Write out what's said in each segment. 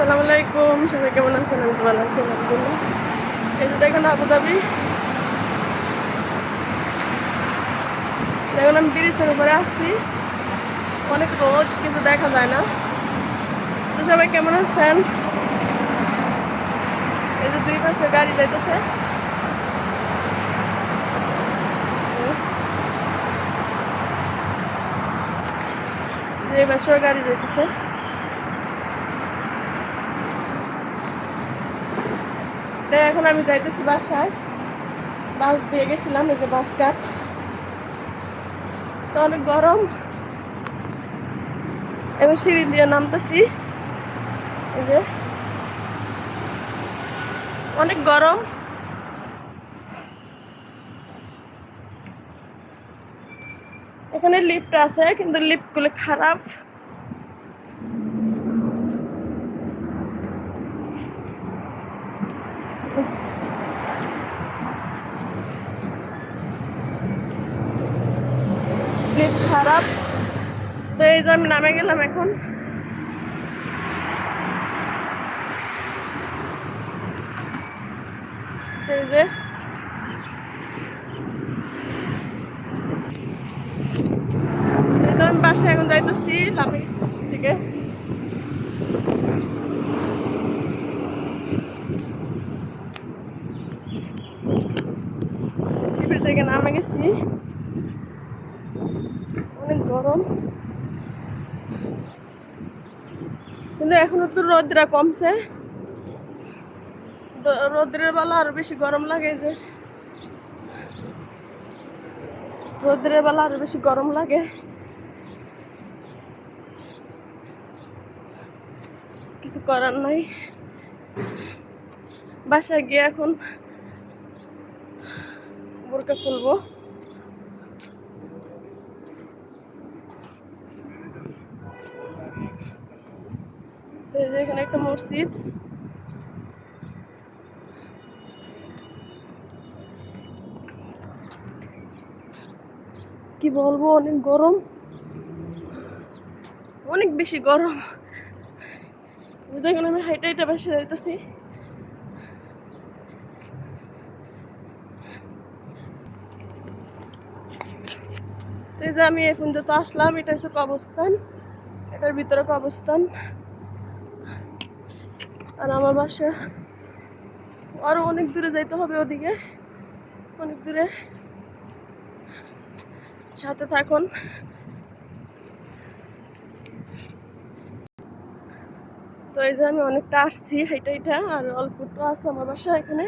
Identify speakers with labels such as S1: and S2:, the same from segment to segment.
S1: আসসালামু আলাইকুম, সবাই কেমন আছেন? আমি তো আছি, আলহামদুলিল্লাহ। এই যে দেখেন আবুধাবি। দেখুন আমি ব্রিজের উপরে আসছি অনেক রোদ, কিছু দেখা যায় না। তো সবাই কেমন আছেন? এই যে দুই পাশে গাড়ি যাইতেছে। এই পাশেও গাড়ি যাইতেছে। তো এখন আমি যাইতেছি বাসায়। বাস দিয়ে গেছিলাম, এই যে বাস কাট তো অনেক গরম। এবং সিঁড়ি দিয়ে নামতেছি। এই যে। অনেক গরম। এখানে লিফট আছে, কিন্তু লিফটগুলো খারাপ। খারাপ। তো এই যে আমি নামে গেলাম এখন। এই যে। আমি বাসায় এখন যাইতেছি লামে থেকে। থেকে নামে গেছি। গরম। কিন্তু এখনও তো রোদরা কমছে। রোদ্রের বেলা আরও বেশি গরম লাগে যে। রোদ্রের বেলা আরও বেশি গরম লাগে। কিছু করার নাই। বাসায় গিয়ে এখন বোরকা খুলবো। এখানে একটা মসজিদ। কি বলব, অনেক গরম। অনেক বেশি গরম। দেখুন আমি হাইটা হাইটা বাসে যাইতেছি। আমি এখন যত আসলাম, এটা হচ্ছে কবস্থান এটার ভিতরে কবস্থান আর আমার বাসা আরও অনেক দূরে যাইতে হবে ওদিকে। অনেক দূরে। সাথে থাকুন। তো এই যে আমি অনেকটা আসছি হাইটা হাইটা আর অল্প একটু আসছে আমার বাসা এখানে।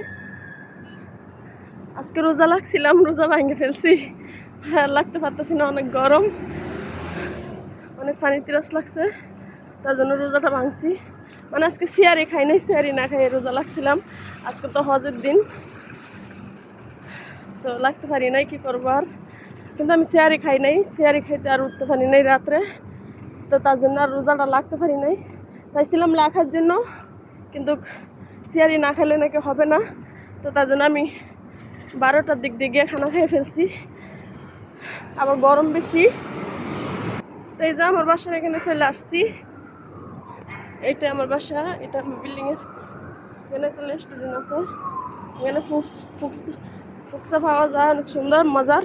S1: আজকে রোজা লাগছিলাম, রোজা ভাঙে ফেলছি। হ্যাঁ লাগতে পারতেছি না, অনেক গরম। অনেক পানি তিরাস লাগছে, তার জন্য রোজাটা ভাঙছি। মানে আজকে সিয়ারি খাই নাই, সিয়ারি না খাই রোজা লাগছিলাম। আজকে তো হজের দিন। তো লাগতে পারি নাই, কি করব আর? কিন্তু আমি সিয়ারি খাই নাই, সিয়ারি খাইতে আর উঠতে পারি নাই রাত্রে। তো তার জন্য আর রোজাটা লাগতে পারি নাই। চাইছিলাম লাখার জন্য, কিন্তু সিয়ারি না খেলে নাকি হবে না। তো তার জন্য আমি বারোটার দিক দিয়ে গিয়ে খানা খেয়ে ফেলছি। আবার গরম বেশি। তো এই যে আমার বাসার এখানে চলে আসছি। এইটা আমার বাসা, এটা আমার বিল্ডিংয়ের এখানে একটা রেস্টুরেন্ট আছে। এখানে ফুকস পাওয়া যায়, অনেক সুন্দর, মজার।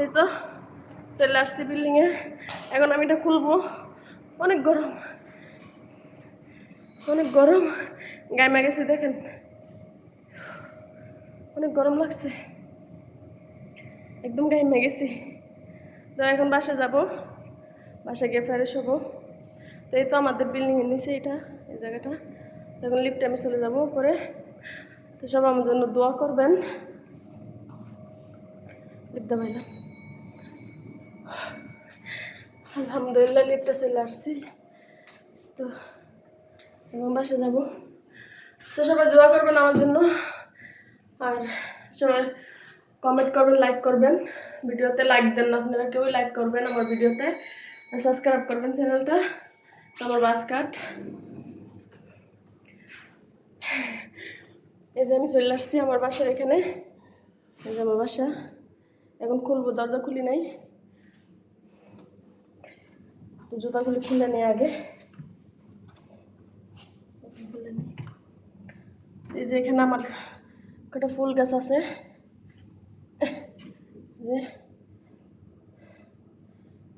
S1: এই তো, চলে আসছি বিল্ডিংয়ে এখন আমি এটা খুলবো। অনেক গরম। অনেক গরম। গায়ে গেছে দেখেন। অনেক গরম লাগছে। একদম গায়ে গেছি তো এখন বাসা যাব। বাসা গিয়ে ফ্রেশ হব। তো এই তো আমাদের বিল্ডিংয়ের নিচে এটা, এই জায়গাটা। তো এখন লিফটে আমি চলে যাব পরে তো সব আমার জন্য দোয়া করবেন। লিফটে পাইলাম আলহামদুলিল্লাহ লিফটে চলে আসছি। তো এখন বাসা যাব। তো সবাই দোয়া করবেন আমার জন্য। আর সবাই কমেন্ট করবেন লাইক করবেন। ভিডিওতে লাইক দেন না, আপনারা কেউই লাইক করবেন আমার ভিডিওতে। সাবস্ক্রাইব করবেন চ্যানেলটা আমার বাস কাট এই যে আমি চলে আসছি আমার বাসার এখানে। এই যে আমার বাসা। এখন খুলবো, দরজা খুলি নাই। জুতাগুলি খুলে নিই আগে। এই যে এখানে আমার কটা ফুল গাছ আছে। যে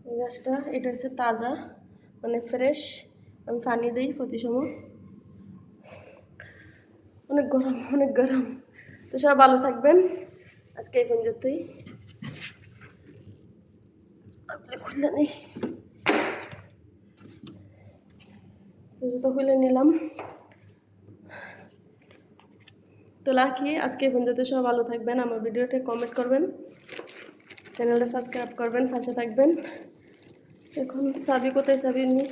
S1: এই গাছটা, এটা হচ্ছে তাজা মানে ফ্রেশ আমি পানি দিই প্রতি সময় অনেক গরম অনেক গরম। তো সবাই ভালো থাকবেন। আজকে এই পর্যন্তই। খুলে নেই। জুতো খুলে নিলাম। তো লাখি আজকে পর্যন্ত সব ভালো থাকবেন। আমার ভিডিওতে কমেন্ট করবেন। চ্যানেলটা সাবস্ক্রাইব করবেন, পাশে থাকবেন। এখন সাবি কোথায়, সাবি নি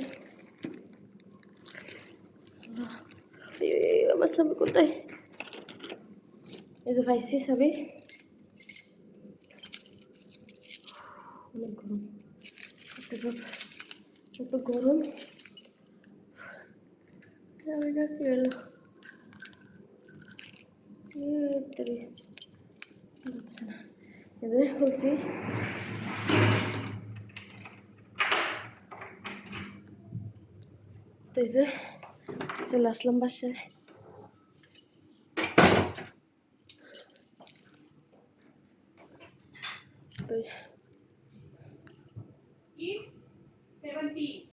S1: আমার সাবি কোথায়? এই যে পাইছি সাবি। অনেক গরম। কত গরম গরম কি হলো বলছি তো এই যে চলে আসলাম বাসায়।